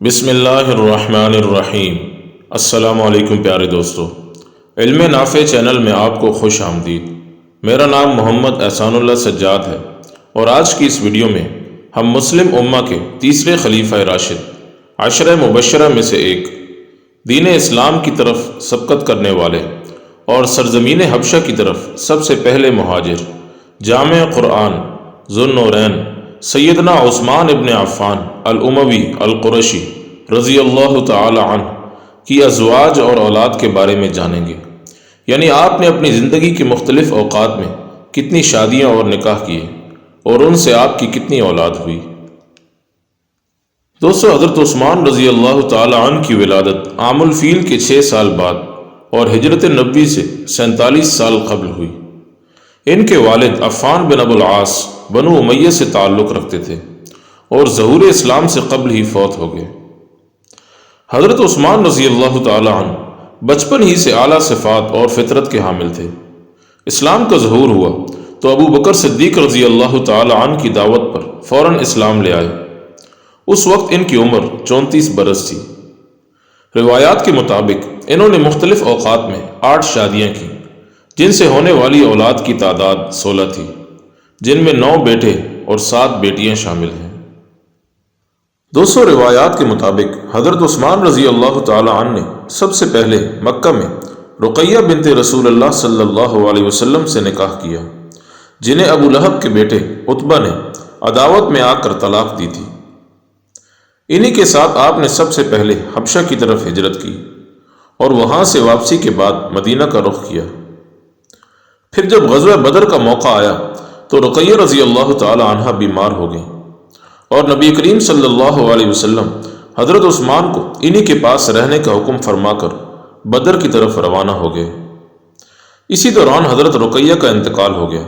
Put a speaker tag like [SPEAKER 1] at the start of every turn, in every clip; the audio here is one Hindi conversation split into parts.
[SPEAKER 1] बिसमीम अस्सलाम प्यारे दोस्तों। इल्म नाफ़े चैनल में आपको खुश आमदीद। मेरा नाम मोहम्मद एहसानुल्लाह सज्जाद है और आज की इस वीडियो में हम मुस्लिम उम्मा के तीसरे खलीफा राशिद अशर मुबशरा में से एक, दीन इस्लाम की तरफ़ सबकत करने वाले और सरजमीन हबशा की तरफ़ सबसे पहले महाजिर जाम क़ुरान जुन्नौरैन सैदना उस्मान इबन अफ़ान अलउमवी अलकुरशी रज़ी अल्लाह तन की अजवाज और औलाद के बारे में जानेंगे यानी आपने अपनी ज़िंदगी के मुख्तलिफ़ अवकात में कितनी शादियाँ और निकाह किए और उनसे आपकी कितनी औलाद हुई दोस्तों हज़रत उस्मान रज़ी अल्लाह तन की विलादत आमुलफ़ील के छः साल बाद और हज़रत नबी से सैंतालीस साल कबल हुई इनके वालिद अफ़ान बिन अबुल आस बनु उमैया से ताल्लुक़ रखते थे और जहूर इस्लाम से कबल ही फौत हो गए। हज़रत उस्मान रज़ी अल्लाह तन बचपन ही से आला सिफ़ात और फितरत के हामिल थे। इस्लाम का जहूर हुआ तो अबू बकर सिद्दीक रज़ी अल्लाह तन की दावत पर फ़ौर इस्लाम ले आए। उस वक्त इनकी उम्र चौंतीस बरस थी। रिवायात के मुताबिक इन्होंने मुख्तलिफ़ अवकात में आठ शादियाँ की, जिनसे होने वाली औलाद की तादाद सोलह थी, जिनमें नौ बेटे और सात बेटियाँ शामिल हैं। दोस्तों रिवायात के मुताबिक हज़रत उस्मान रज़ी अल्लाह तन ने सबसे पहले मक्का में रुकैया बिनते रसूल सल्लल्लाहु अलैहि वसल्लम से निकाह किया, जिन्हें अबू लहब के बेटे उत्बा ने अदावत में आकर तलाक दी थी। इन्हीं के साथ आपने सबसे पहले हबशा की तरफ़ हिजरत की और वहाँ से वापसी के बाद मदीना का रुख किया। फिर जब गजवा बदर का मौका आया तो रुकैया रज़ी अल्लाह तहा बीमार हो गई और नबी करीम सल्लल्लाहु अलैहि वसल्लम हज़रत उस्मान को इन्हीं के पास रहने का हुक्म फरमाकर बदर की तरफ़ रवाना हो गए। इसी दौरान हज़रत रुकैया का इंतकाल हो गया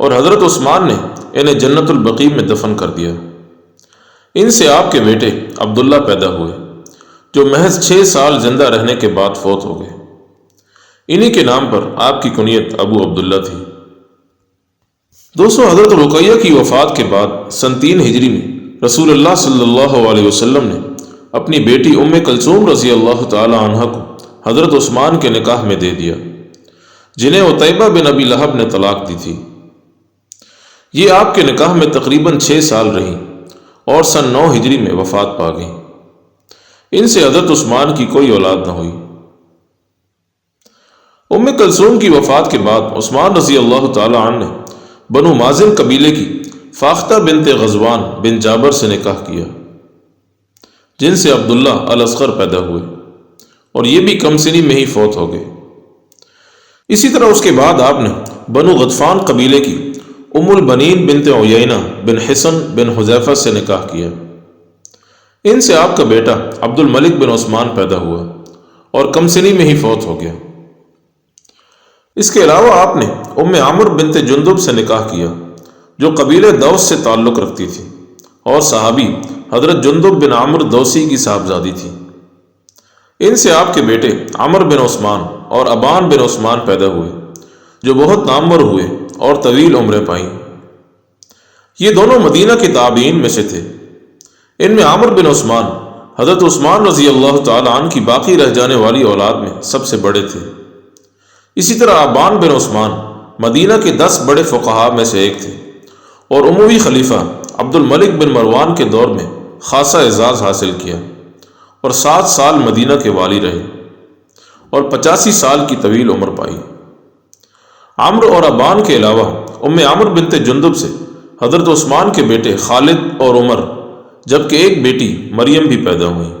[SPEAKER 1] और हज़रत उस्मान ने इन्हें जन्नतुलबकीब में दफन कर दिया। इनसे आपके बेटे अब्दुल्ला पैदा हुए, जो महज छः साल ज़िंदा रहने के बाद फौत हो गए। इन्हीं के नाम पर आपकी कुनीत अबू अब्दुल्ला थी। दोस्तों, हज़रत रुकैया की वफ़ात के बाद सन तीन हिजरी में रसूल अल्लाह सल्लल्लाहु ने अपनी बेटी उम्म कलसूम रज़ी अल्लाह तहा को हज़रत उस्मान के निकाह में दे दिया, जिन्हें उतैबा बिन अबी लहब ने तलाक दी थी। ये आपके निकाह में तकरीबन छः साल रही और सन नौ हिजरी में वफ़ात पा गई। इनसे हज़रत उस्मान की कोई औलाद न हुई। उम्म कलसूम की वफ़ात के बाद उस्मान रज़ी अल्लाह तन ने बनु माजिन कबीले की फाख्ता बिनते गजवान बिन जाबर से निकाह किया। जिनसे अब्दुल्ला अल अलस्कर पैदा हुए और ये भी कमसिनी में ही फौत हो गए। इसी तरह उसके बाद आपने बनु गतफान कबीले की उमुल बनीन बिनते ओयना बिन हसन बिन हुजैफा से निकाह किया। इनसे आपका बेटा अब्दुल मलिक बिन उस्मान पैदा हुआ और कमसिनी में ही फौत हो गया। इसके अलावा आपने उम्म आमर बिनते जुंदुब से निकाह किया, जो कबीले दौस से ताल्लुक़ रखती थी, और सहाबी हज़रत जुंदुब बिन आमर दौसी की साहबजादी थी। इनसे आपके बेटे आमर बिन उस्मान और अबान बिन उस्मान पैदा हुए, जो बहुत नामवर हुए और तवील उम्र पाई। ये दोनों मदीना के ताबीन में से थे। इनमें आमर बिन उस्मान, हज़रत उस्मान रज़ी अल्लाह तन की बाकी रह जाने वाली औलाद में सबसे बड़े थे। इसी तरह अबान बिन उस्मान मदीना के दस बड़े फ़ुकहा में से एक थे। और उमवी खलीफा अब्दुल मलिक बिन मरवान के दौर में खासा एजाज़ हासिल किया और सात साल मदीना के वाली रहे और पचासी साल की तवील उम्र पाई। आम्र और अबान के अलावा उम आमर बिनते जुंदुब से हज़रत उस्मान के बेटे खालिद और उमर, जबकि एक बेटी मरियम भी पैदा हुई।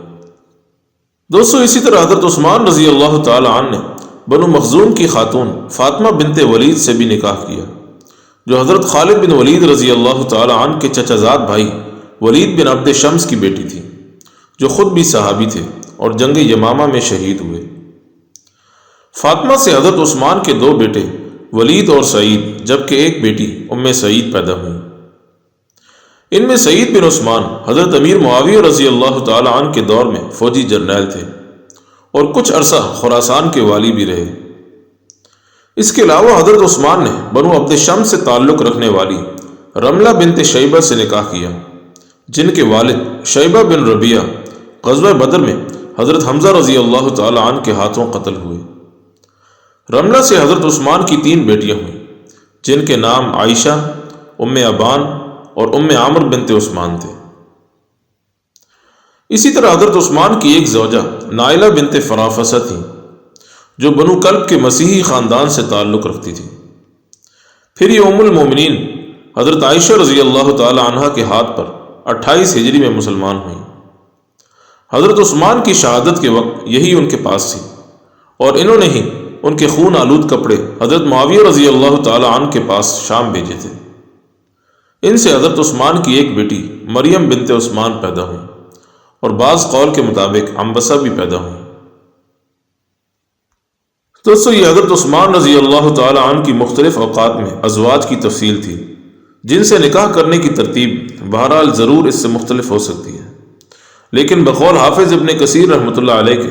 [SPEAKER 1] दोस्तों, इसी तरह हज़रत उस्मान रज़ी अल्लाह तन ने बनु मखजूम की खातून फ़ातिमा बिनते वलीद से भी निकाह किया। जो हज़रत खालिद बिन वलीद रज़ी अल्लाह तन के चचाजाद भाई वलीद बिन अब्द शम्स की बेटी थी, जो ख़ुद भी सहाबी थे और जंग यमामा में शहीद हुए। फ़ातिमा से हज़रत उस्मान के दो बेटे, वलीद और सईद, जबकि एक बेटी, उम्म सईद पैदा हुई। इनमें सईद बिन उस्मान, हज़रत अमीर मुआविया रज़ी अल्लाह तन के दौर में फ़ौजी जर्नैल थे। और कुछ अरसा खुरासान के वाली भी रहे। इसके अलावा हज़रत उस्मान ने बनु अब्द शम से ताल्लुक़ रखने वाली रमला बिनते शैबा से निकाह किया, जिनके वालिद शैबा बिन रबिया गजब बदर में हज़रत हमज़ा रज़ी अल्लाह तन के हाथों कत्ल हुए। रमला से हज़रत उस्मान की तीन बेटियाँ हुई, जिनके नाम आयशा उम अबान और उम आमर बिनते उस्मान थे। इसी तरह हज़रत उस्मान की एक जौजा नाइला बिनते फराफसा थी जो बनु कल्ब के मसीही ख़ानदान से ताल्लुक़ रखती थी। फिर ये उमुलमोमिन हज़रत आयशा रज़ी अल्लाह तहा के हाथ पर 28 हिजरी में मुसलमान हुई। हज़रत उस्मान की शहादत के वक्त यही उनके पास थी, और इन्होंने ही उनके खून आलूद कपड़े हज़रत माविया रज़ी अल्लाह तन के पास शाम भेजे थे। इनसे हज़रत उस्मान की एक बेटी मरियम बिनते उस्मान पैदा हुई। और बाज़ कौल के मुताबिक अम्बसा भी पैदा हुई। दोस्तों, ये हज़रत उस्मान रज़ी अल्लाह तन की मुख्तलिफ़ अवकात में अजवाज की तफसील थी, जिनसे निकाह करने की तरतीब बहरहाल ज़रूर इससे मुख्तलिफ़ हो सकती है। लेकिन बकौल हाफिज़ इबन कसीर रहमत के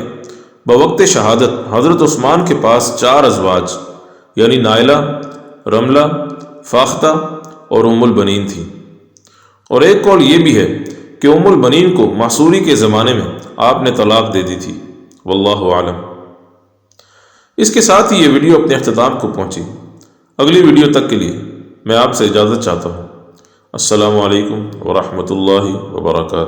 [SPEAKER 1] बवक्त शहादत हज़रत उस्मान के पास चार अजवाज, यानी नायला, रमला, फाख्ता और उमुलबनीन थी। और एक कौल ये भी है कि उमुल बनीन को मासूरी के ज़माने में आपने तलाक दे दी थी। वल्लाह आलम। इसके साथ ही ये वीडियो अपने अख्ताम को पहुँची। अगली वीडियो तक के लिए मैं आपसे इजाज़त चाहता हूँ। असलकम वरहमल वर्का